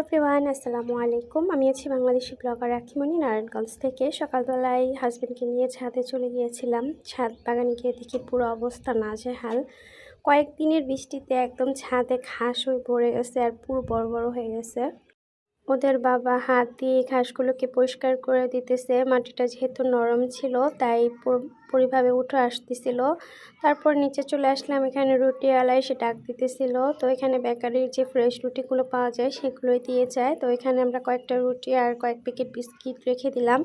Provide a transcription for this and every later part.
Everyone, আসসালামু আলাইকুম। আমি আছি বাংলাদেশি ব্লগার রাখিমণি, নারায়ণগঞ্জ থেকে। সকালবেলায় হাজব্যান্ডকে নিয়ে ছাদে চলে গিয়েছিলাম। ছাদ বাগানে গিয়ে দেখি পুরো অবস্থা নাজেহাল। কয়েকদিনের বৃষ্টিতে একদম ছাদে ঘাস হয়ে পড়ে গেছে আর পুরো বড় বড় হয়ে গেছে। ওদের বাবা হাত দিয়ে ঘাসগুলোকে পরিষ্কার করে দিতেছে। মাটিটা যেহেতু নরম ছিল, তাই পরিভাবে উঠে আসতেছিল। তারপর নিচে চলে আসলাম, এখানে রুটি আলাই সে ডাক দিতেছিল। তো এখানে বেকারির যে ফ্রেশ রুটিগুলো পাওয়া যায়, সেগুলোই দিয়ে যায়। তো এখানে আমরা কয়েকটা রুটি আর কয়েক প্যাকেট বিস্কিট রেখে দিলাম।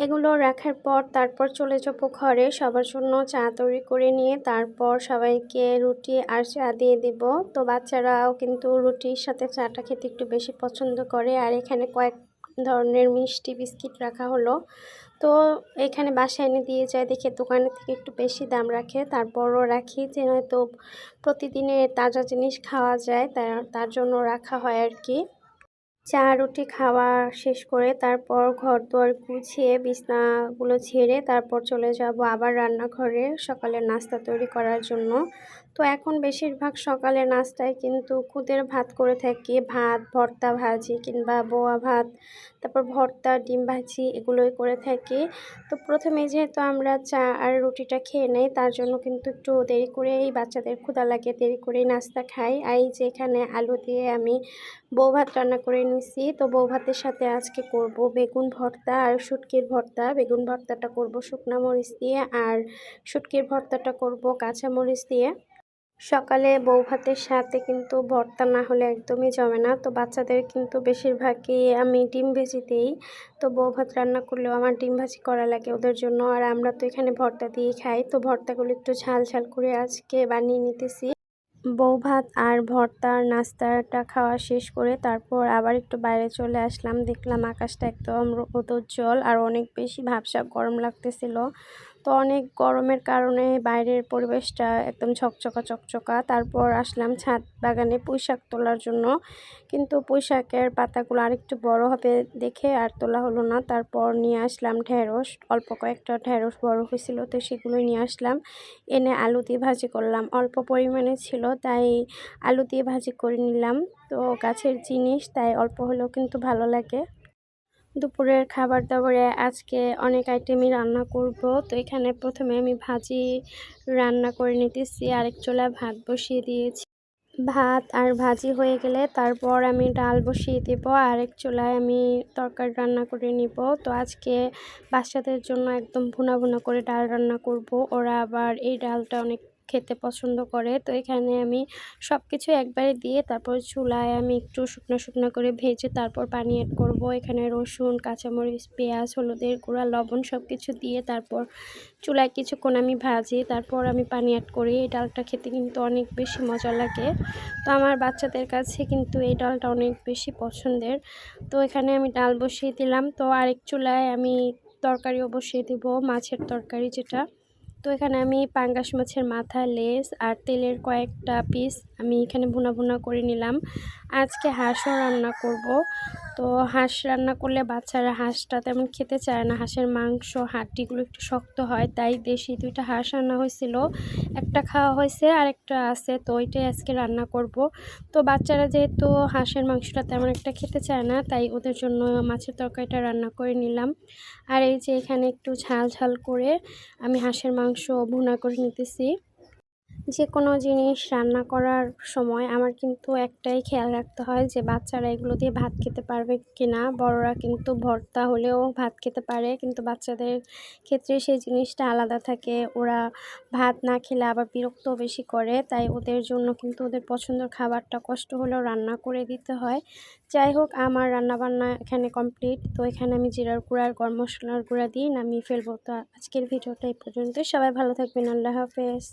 এগুলো রাখার পর তারপর চলে যাব ঘরে। সবার জন্য চা তৈরি করে নিয়ে তারপর সবাইকে রুটি আর চা দিয়ে দেব। তো বাচ্চারাও কিন্তু রুটির সাথে চাটা খেতে একটু বেশি পছন্দ করে। আর এখানে কয়েক ধরনের মিষ্টি বিস্কিট রাখা হলো। তো এখানে বাসায় এনে দিয়ে যায়। দেখে দোকানের থেকে একটু বেশি দাম রাখে। তারপরও রাখি যে হয়তো প্রতিদিনে তাজা জিনিস খাওয়া যায়। তার জন্য রাখা হয় আর কি। চা, রুটি খাওয়া শেষ করে তারপর ঘর দোয়ার গুছিয়ে বিছনাগুলো ছেড়ে তারপর চলে যাব আবার রান্নাঘরে সকালের নাস্তা তৈরি করার জন্য। তো এখন বেশিরভাগ সকালে নাস্তায় কিন্তু খুদের ভাত করে থাকি। ভাত, ভর্তা ভাজি কিংবা বোয়া ভাত, তারপর ভর্তা, ডিম ভাজি এগুলোই করে থাকি। তো প্রথমে যেহেতু আমরা চা আর রুটিটা খেয়ে নেই, তার জন্য কিন্তু একটু দেরি করেই বাচ্চাদের ক্ষুদা লাগে, দেরি করেই নাস্তা খাই। আর এই যে এখানে আলু দিয়ে আমি বউ ভাত রান্না করে নিছি, তো বউ ভাতের সাথে আজকে করব বেগুন ভর্তা আর শুটকির ভর্তা। বেগুন ভর্তাটা করব শুকনা মরিচ দিয়ে আর শুটকির ভর্তাটা করব কাঁচা মরিচ দিয়ে। সকালে বউ ভাতের সাথে কিন্তু ভর্তা না হলে একদমই জমে না। তো বাচ্চাদের কিন্তু বেশিরভাগই আমি ডিম ভেজি দিই। তো বউ ভাত রান্না করলেও আমার ডিম ভাজি করা লাগে ওদের জন্য। আর আমরা তো এখানে ভর্তা দিয়ে খাই। তো ভর্তাগুলো একটু ঝাল ঝাল করে আজকে বানিয়ে নিতেছি। বউ ভাত আর ভর্তার নাস্তাটা খাওয়া শেষ করে তারপর আবার একটু বাইরে চলে আসলাম। দেখলাম আকাশটা একদম জল আর অনেক বেশি ভাবসাব গরম লাগতেছিল। তো অনেক গরমের কারণে বাইরের পরিবেশটা একদম ঝকঝকা, চকচকা। তারপর আসলাম ছাদ বাগানে পুঁইশাক তোলার জন্য। কিন্তু পুঁইশাকের পাতাগুলো আরেকটু বড় হবে দেখে আর তোলা হলো না। তারপর নিয়ে আসলাম ঢেঁড়স, অল্প কয়েকটা ঢেঁড়স বড় হয়েছিল তো সেগুলো নিয়ে আসলাম। এনে আলু দিয়ে ভাজি করলাম। অল্প পরিমাণে ছিল, তাই আলু দিয়ে ভাজি করে নিলাম। তো গাছের জিনিস, তাই অল্প হলেও কিন্তু ভালো লাগে। দুপুরের খাবার দাবারে আজকে অনেক আইটেমই রান্না করব। তো এখানে প্রথমে আমি ভাজি রান্না করে নিতেছি, আরেক চোলা ভাত বসিয়ে দিয়েছি। ভাত আর ভাজি হয়ে গেলে তারপর আমি ডাল বসিয়ে দেবো, আরেক চুলায় আমি তরকারি রান্না করে নিব। তো আজকে বাচ্চাদের জন্য একদম ভুনা ভুনা করে ডাল রান্না করব, ওরা আবার এই ডালটা অনেক খেতে পছন্দ করে। তো এখানে আমি সব কিছু একবারে দিয়ে তারপর চুলায় আমি একটু শুকনো শুকনো করে ভেজে তারপর পানি অ্যাড করব। এখানে রসুন, কাঁচামরিচ, পেঁয়াজ, হলুদের গুঁড়া, লবণ সব কিছু দিয়ে তারপর চুলায় কিছুক্ষণ আমি ভাজি। তারপর আমি পানি অ্যাড করি। এই ডালটা খেতে কিন্তু অনেক বেশি মজা লাগে। তো আমার বাচ্চাদের কাছে কিন্তু এই ডালটা অনেক বেশি পছন্দের। তো এখানে আমি ডাল বসিয়ে দিলাম। তো আরেক চুলায় আমি তরকারিও বসিয়ে দেবো, মাছের তরকারি যেটা। তো এখানে আমি পাঙ্গাস মাছের মাথা লেস আর তেলের কয়েকটা পিস আমি এখানে ভুনা ভুনা করে নিলাম। আজকে হাঁসও রান্না করব। তো হাঁস রান্না করলে বাচ্চারা হাঁসটা তেমন খেতে চায় না। হাঁসের মাংস, হাড্ডিগুলো একটু শক্ত হয়, তাই দেশি দুইটা হাঁস রান্না হয়েছিল। একটা খাওয়া হয়েছে আর একটা আছে, তো ওইটাই আজকে রান্না করব। তো বাচ্চারা যেহেতু হাঁসের মাংসটা তেমন একটা খেতে চায় না, তাই ওদের জন্য মাছের তরকারিটা রান্না করে নিলাম। আর এই যে এখানে একটু ঝাল ঝাল করে আমি হাঁসের মাংস ভুনা করে নিতেছি। যে কোনো জিনিস রান্না করার সময় আমার কিন্তু একটাই খেয়াল রাখতে হয় যে বাচ্চারা এগুলো দিয়ে ভাত খেতে পারবে কি না বড়রা কিন্তু ভর্তা হলেও ভাত খেতে পারে, কিন্তু বাচ্চাদের ক্ষেত্রে সেই জিনিসটা আলাদা থাকে। ওরা ভাত না খেলে আবার বিরক্ত বেশি করে, তাই ওদের জন্য কিন্তু ওদের পছন্দের খাবারটা কষ্ট হলেও রান্না করে দিতে হয়। যাই হোক, আমার রান্নাবান্না এখানে কমপ্লিট তো এখানে আমি জিরার গুঁড়া আর গরম মশলার গুঁড়া দিয়ে নামিয়ে ফেলব। তো আজকের ভিডিওটা এই পর্যন্তই। সবাই ভালো থাকবেন। আল্লাহ হাফেজ।